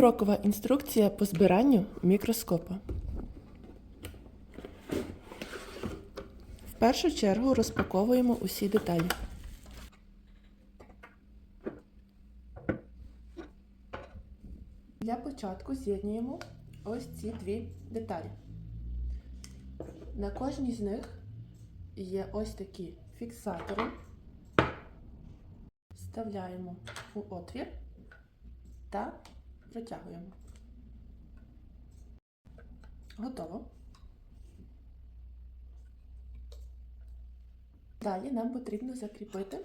Покрокова інструкція по збиранню мікроскопа. В першу чергу розпаковуємо усі деталі. Для початку з'єднуємо ось ці дві деталі. На кожній з них є ось такі фіксатори. Вставляємо у отвір та протягуємо. Готово. Далі нам потрібно закріпити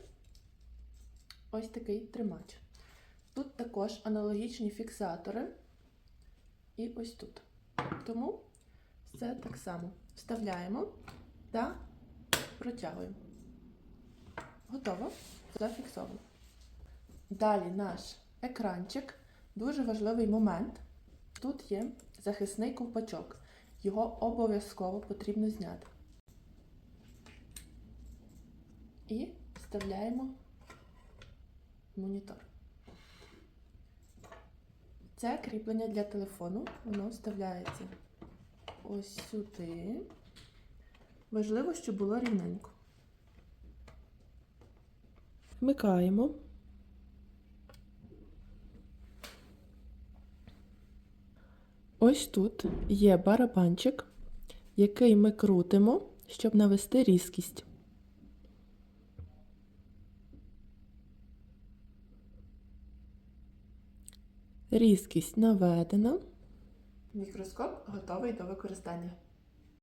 ось такий тримач. Тут також аналогічні фіксатори і ось тут. Тому все так само вставляємо та протягуємо. Готово. Зафіксовано. Далі наш екранчик. Дуже важливий момент. Тут є захисний ковпачок. Його обов'язково потрібно зняти. І вставляємо монітор. Це кріплення для телефону. Воно вставляється ось сюди. Важливо, щоб було рівненько. Вмикаємо. Ось тут є барабанчик, який ми крутимо, щоб навести різкість. Різкість наведена. Мікроскоп готовий до використання.